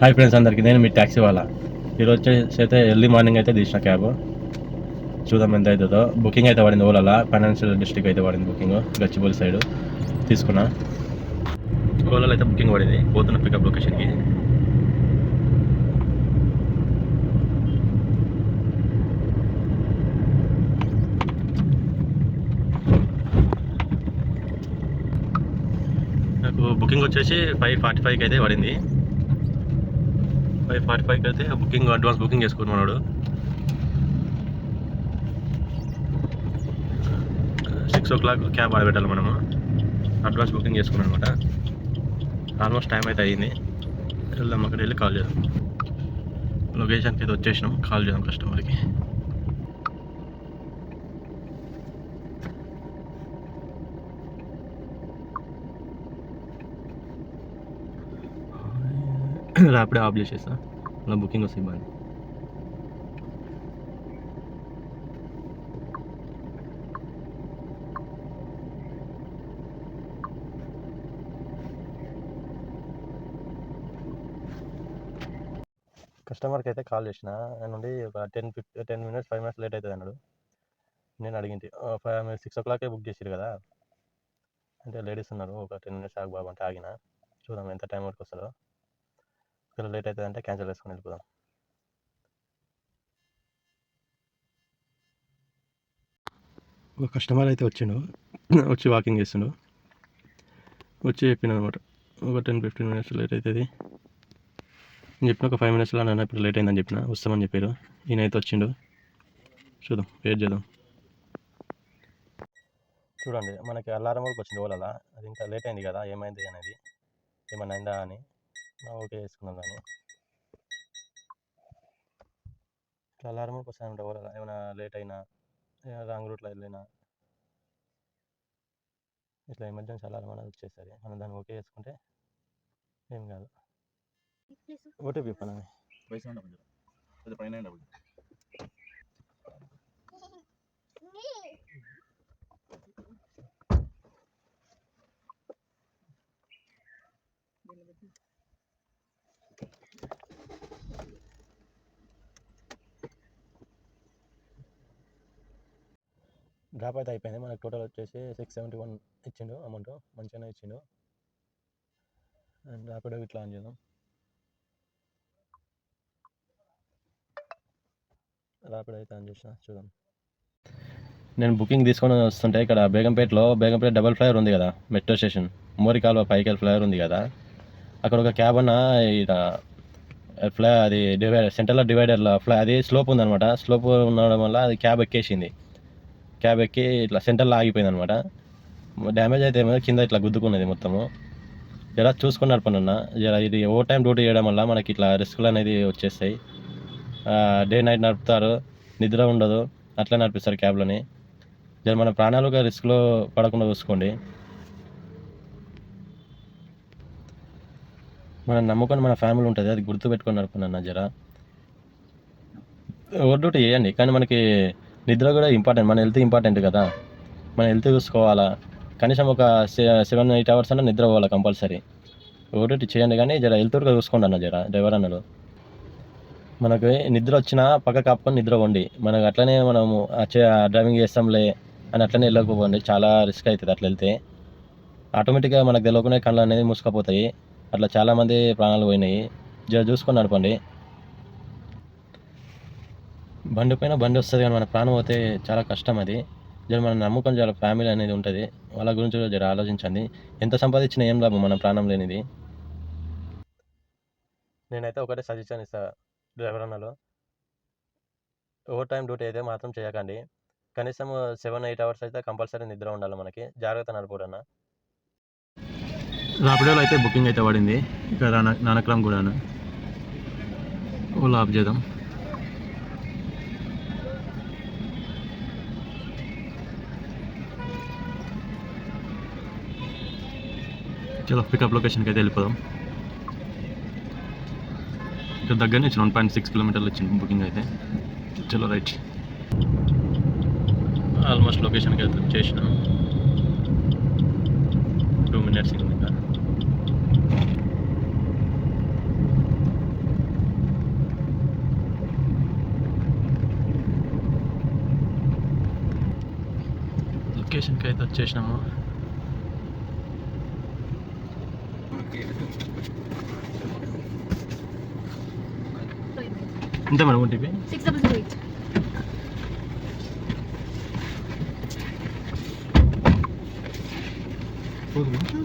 Hi friends అందరికీ నేను మీ taxi వాళ్ళ ఈరోజు వచ్చేసి అయితే ఎర్లీ మార్నింగ్ అయితే తీసిన క్యాబ్ చూద్దాం ఎంత అవుతుందో. బుకింగ్ అయితే పడింది ఓలాల. ఫైనాన్షియల్ డిస్ట్రిక్ట్ అయితే పడింది బుకింగ్ గచ్చిబౌలి సైడ్ తీసుకున్నా. ఓలాలో అయితే బుకింగ్ పడింది. పోతున్న పికప్ లొకేషన్కి నాకు బుకింగ్ వచ్చేసి ఫైవ్ ఫార్టీ ఫైవ్కి అయితే పడింది. ఫైవ్ ఫార్టీ ఫైవ్కి అయితే బుకింగ్ అడ్వాన్స్ బుకింగ్ చేసుకున్నాడు సిక్స్ ఓ క్లాక్ క్యాబ్ ఆడబెట్టాలి మనము. అడ్వాన్స్ బుకింగ్ చేసుకున్నాం అనమాట. ఆల్మోస్ట్ టైం అయితే అయ్యింది వెళ్దాం అక్కడ వెళ్ళి కాల్ చేద్దాం. లొకేషన్కి అయితే వచ్చేసినాం. కాల్ చేద్దాం కస్టమర్కి ర్యాపిడే ఆఫ్ చేసేసా అలా బుకింగ్ వస్తే ఇబ్బంది. కస్టమర్కి అయితే కాల్ చేసిన. నుండి ఒక ten fifty ten minutes five minutes late అవుతుంది అన్నాడు. నేను అడిగింది ఫైవ్ సిక్స్ ఓ క్లాకే బుక్ చేసిరు కదా? అంటే లేడీస్ ఉన్నారు. ఒక టెన్ మినిట్స్ ఆగు బాబు అంటే ఆగిన. చూద్దాం ఎంత టైం వరకు వస్తుందో. ఒకవేళ లేట్ అవుతుంది అంటే క్యాన్సిల్ చేసుకొని వెళ్ళిపోదాం. ఒక కస్టమర్ అయితే వచ్చిండు. వచ్చి వాకింగ్ చేస్తుండు. వచ్చి చెప్పిన అనమాట ఒక టెన్ ఫిఫ్టీన్ మినిట్స్ లేట్ అవుతుంది. నేను చెప్పిన ఒక ఫైవ్ మినిట్స్లో నన్ను ఇప్పుడు లేట్ అయిందని చెప్పిన వస్తామని చెప్పారు. ఈయన అయితే వచ్చిండు. చూద్దాం వెయిట్ చేద్దాం. చూడండి మనకి అలారం వరకు వచ్చింది ఓలలా. అది ఇంకా లేట్ అయింది కదా ఏమైంది అనేది ఏమన్నా అయిందా అని. ఓకే వేసుకున్నాం దాన్ని ఇట్లా అలారం ఒకసారి వస్తాయంట ఏమైనా లేట్ అయినా రాంగ్ రూట్లో వెళ్ళినా ఇట్లా ఎమర్జెన్సీ అలారం అనేది వచ్చేసరి మనం దాన్ని ఓకే చేసుకుంటే ఏం కాదు. ఓటీపీ పని పైసా అది పైన డ్రాప్ అయితే అయిపోయింది. మనకు టోటల్ వచ్చేసి సిక్స్ సెవెంటీ వన్ ఇచ్చిండు అమౌంట్ మంచిగానే ఇచ్చిండు. అండ్ ర్యాపిడో ఇట్లా ఆన్ చేద్దాం. ర్యాపిడో అయితే ఆన్ చేసిన. చూద్దాం. నేను బుకింగ్ తీసుకొని వస్తుంటే ఇక్కడ బేగంపేటలో బేగంపేట డబల్ ఫ్లైవర్ ఉంది కదా మెట్రో స్టేషన్ మోరికాల్వ పైకెల్ ఫ్లైవర్ ఉంది కదా. అక్కడ ఒక క్యాబ్ అన్న ఇక ఫ్లై అది డివైడర్ సెంటర్లో డివైడర్లో ఫ్లై అది స్లోప్ ఉందనమాట స్లోప్ ఉండడం వల్ల అది క్యాబ్ ఎక్కేసింది. క్యాబ్ ఎక్కి ఇట్లా సెంటర్లో ఆగిపోయింది అనమాట డ్యామేజ్ అయితే ఏమో కింద ఇట్లా గుద్దుకున్నది మొత్తము. జరా చూసుకుని నడపనన్న అన్న ఇది ఓవర్ టైం డ్యూటీ చేయడం వల్ల మనకి ఇట్లా రిస్క్లు అనేది వచ్చేస్తాయి. డే నైట్ నడుపుతారు. నిద్ర ఉండదు. అట్లా నడిపిస్తారు క్యాబ్లోని జర మన ప్రాణాలుగా రిస్క్లో పడకుండా చూసుకోండి. మన నమ్ముకొని మన ఫ్యామిలీ ఉంటుంది. అది గుర్తుపెట్టుకొని నడపండి జర. ఓవర్ డ్యూటీ చేయండి. కానీ మనకి నిద్ర కూడా ఇంపార్టెంట్ మన హెల్త్ ఇంపార్టెంట్ కదా. మన హెల్త్ చూసుకోవాలా. కనీసం ఒక సెవెన్ ఎయిట్ అవర్స్ అన్న నిద్ర పోవాలి కంపల్సరీ ఒకటి చేయండి కానీ జర హెల్త్ కూడా చూసుకోండి అన్న జర. డ్రైవర్ అన్నలు మనకి నిద్ర వచ్చినా పక్క కాపుకొని నిద్ర పోండి. మనకు అట్లనే మనము డ్రైవింగ్ చేస్తాంలే అని అట్లనే వెళ్ళకపోండి. చాలా రిస్క్ అవుతుంది అట్లా వెళ్తే. ఆటోమేటిక్గా మనకు తెలియకుండా కళ్ళు అనేది మూసుకపోతాయి. అట్లా చాలామంది ప్రాణాలు పోయినాయి. జర చూసుకొని నడపండి. బండి పైన బండి వస్తుంది కానీ మన ప్రాణం పోతే చాలా కష్టం అది. జర మన నమ్మకం జర ఫ్యామిలీ అనేది ఉంటుంది. వాళ్ళ గురించి కూడా జర ఆలోచించండి. ఎంత సంపాదించినా ఏం లాభం మన ప్రాణం లేనిది. నేనైతే ఒకటే సజెషన్ ఇస్తాను డ్రైవర్ అన్నలో ఓవర్ టైం డ్యూటీ అయితే మాత్రం చేయకండి. కనీసం సెవెన్ ఎయిట్ అవర్స్ అయితే కంపల్సరీ నిద్ర ఉండాలి మనకి. జాగ్రత్త నడుపుడన్న. రాపిడోలో అయితే బుకింగ్ అయితే పడింది. ఇక్కడ నానక్రమ్ కూడా ఓలా ఆఫ్ చేద్దాం. చలో పికప్ లొకేషన్కి అయితే వెళ్ళిపోదాం. ఇక్కడ దగ్గర నుంచి వన్ పాయింట్ సిక్స్ కిలోమీటర్లు వచ్చింది బుకింగ్ అయితే. చలో రైట్ ఆల్మోస్ట్ లొకేషన్కి అయితే చేసినాం టూ మినిట్స్ ఇంకా లొకేషన్కి అయితే వచ్చేసినాము ఎంత మేడం ఉంటే సిక్స్ జీరో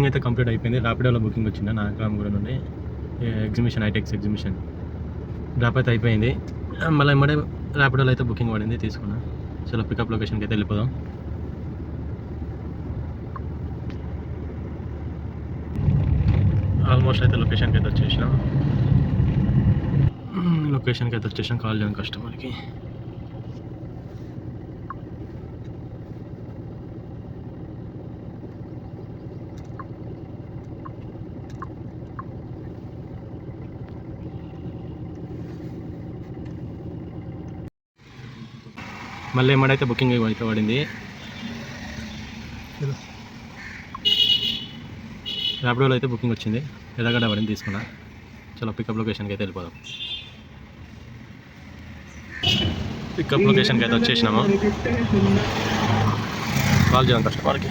బుకింగ్ అయితే కంప్లీట్ అయిపోయింది. ర్యాపిడోలో బుకింగ్ వచ్చింది. కూడా నుండి. ఎగ్జిబిషన్ ఐటెక్స్ ఎగ్జిబిషన్ డ్రాప్ అయితే అయిపోయింది. మళ్ళీ ఎమ్మడే ర్యాపిడోలో అయితే బుకింగ్ పడింది. తీసుకున్నా. చలో పికప్ లొకేషన్కి అయితే వెళ్ళిపోదాం. ఆల్మోస్ట్ అయితే లొకేషన్కి అయితే వచ్చేసినాం. Hmm, లొకేషన్కి అయితే వచ్చేసాం కాల్ చేయడం కస్టమర్కి మళ్ళీ ఏమడైతే బుకింగ్ అయితే పడింది. ర్యాపిడోలో అయితే బుకింగ్ వచ్చింది. ఎర్రగడ్డ పడింది తీసుకున్నా. చలో పికప్ లొకేషన్కి అయితే వెళ్ళిపోదాం. పికప్ లొకేషన్కి అయితే వచ్చేసినాము. కాల్ చేయాలి కష్టం వాళ్ళకి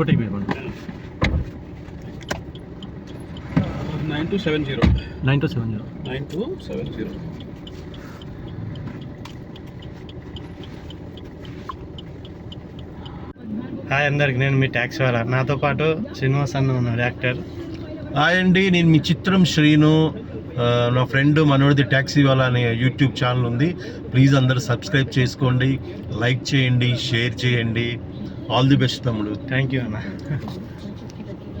ఓటీపీ ఇవ్వండి nine two seven zero. Nine two seven zero. Nine two seven zero. Hi అందరికి నేను మీ ట్యాక్సీ వాళ్ళ. నాతో పాటు శ్రీనివాస్ అన్న ఉన్నాడు యాక్టర్. హాయ్ అండి నేను మీ చిత్రం శ్రీను. నా ఫ్రెండ్ మనోడిది ట్యాక్సీ వాళ్ళ అనే యూట్యూబ్ ఛానల్ ఉంది. ప్లీజ్ అందరు సబ్స్క్రైబ్ చేసుకోండి లైక్ చేయండి షేర్ చేయండి. ఆల్ ది బెస్ట్ తమ్ముడు. థ్యాంక్ యూ అన్న.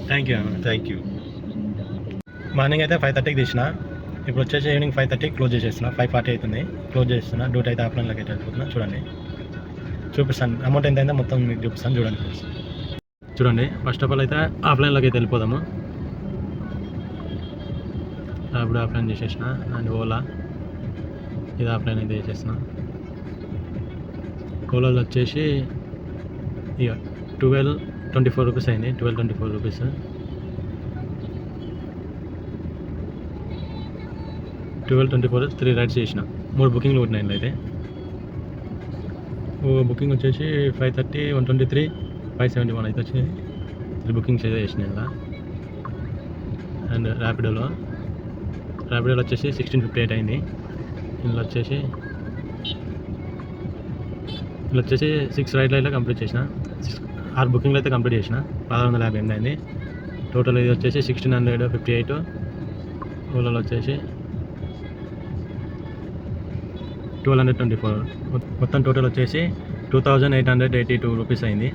థ్యాంక్ యూ అన్న. థ్యాంక్ యూ మార్నింగ్ అయితే ఫైవ్ థర్టీకి తీసిన. ఇప్పుడు వచ్చేసి ఈవినింగ్ ఫైవ్ థర్టీ క్లోజ్ చేసేస్తున్నా. ఫైవ్ ఫార్టీ అవుతుంది. క్లోజ్ చేస్తున్నా. డ్యూటీ అయితే ఆఫ్లైన్లోకి అయితే వెళ్ళిపోతున్నా చూడండి. చూపిస్తాను. అమౌంట్ ఎంత అయిందో మొత్తం మీకు చూపిస్తాను. చూడండి చూడండి. ఫస్ట్ ఆఫ్ ఆల్ అయితే ఆఫ్లైన్లోకి అయితే వెళ్ళిపోదాము. ఇప్పుడు ఆఫ్లైన్ చేసేసిన. అండ్ ఓలా. ఇది ఆఫ్లైన్ అయితే చేసేసిన. ఓలాలో వచ్చేసి ఇక ట్వెల్వ్ ట్వంటీ ఫోర్ రూపీస్ అయింది twelve twenty four rupees twelve twenty four three rides చేసిన. మూడు బుకింగ్లు కొట్టినాయి అయితే. ఓ బుకింగ్ వచ్చేసి five thirty one twenty three five seventy one అయితే వచ్చింది. త్రీ బుకింగ్స్ అయితే చేసిన ఇలా అండ్ ర్యాపిడోలో ర్యాపిడోలో వచ్చేసి సిక్స్టీన్ ఫిఫ్టీ ఎయిట్ అయింది. ఇందులో వచ్చేసి ఇందులో వచ్చేసి సిక్స్ రైడ్లు అయితే కంప్లీట్ చేసిన. సిక్స్ ఆరు బుకింగ్లు అయితే కంప్లీట్ చేసిన. పదహారు వందల యాభై ఎనిమిది అయింది. టోటల్ ఇది వచ్చేసి సిక్స్టీన్ హండ్రెడ్ ఫిఫ్టీ ఎయిట్ ఓలాలో వచ్చేసి ట్వెల్వ్ హండ్రెడ్ ట్వంటీ ఫోర్ మొత్తం టోటల్ వచ్చేసి two thousand eight hundred eighty two rupees అయింది.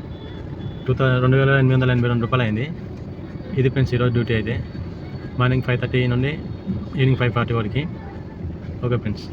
టూ థౌ రెండు వేల ఎనిమిది వందల ఎనభై రెండు రూపాయలు అయింది. ఇది ఫ్రెండ్స్ ఈరోజు డ్యూటీ అయితే. మార్నింగ్ ఫైవ్ థర్టీ నుండి ఈవినింగ్ ఫైవ్ ఫార్టీ వరకు. Okay friends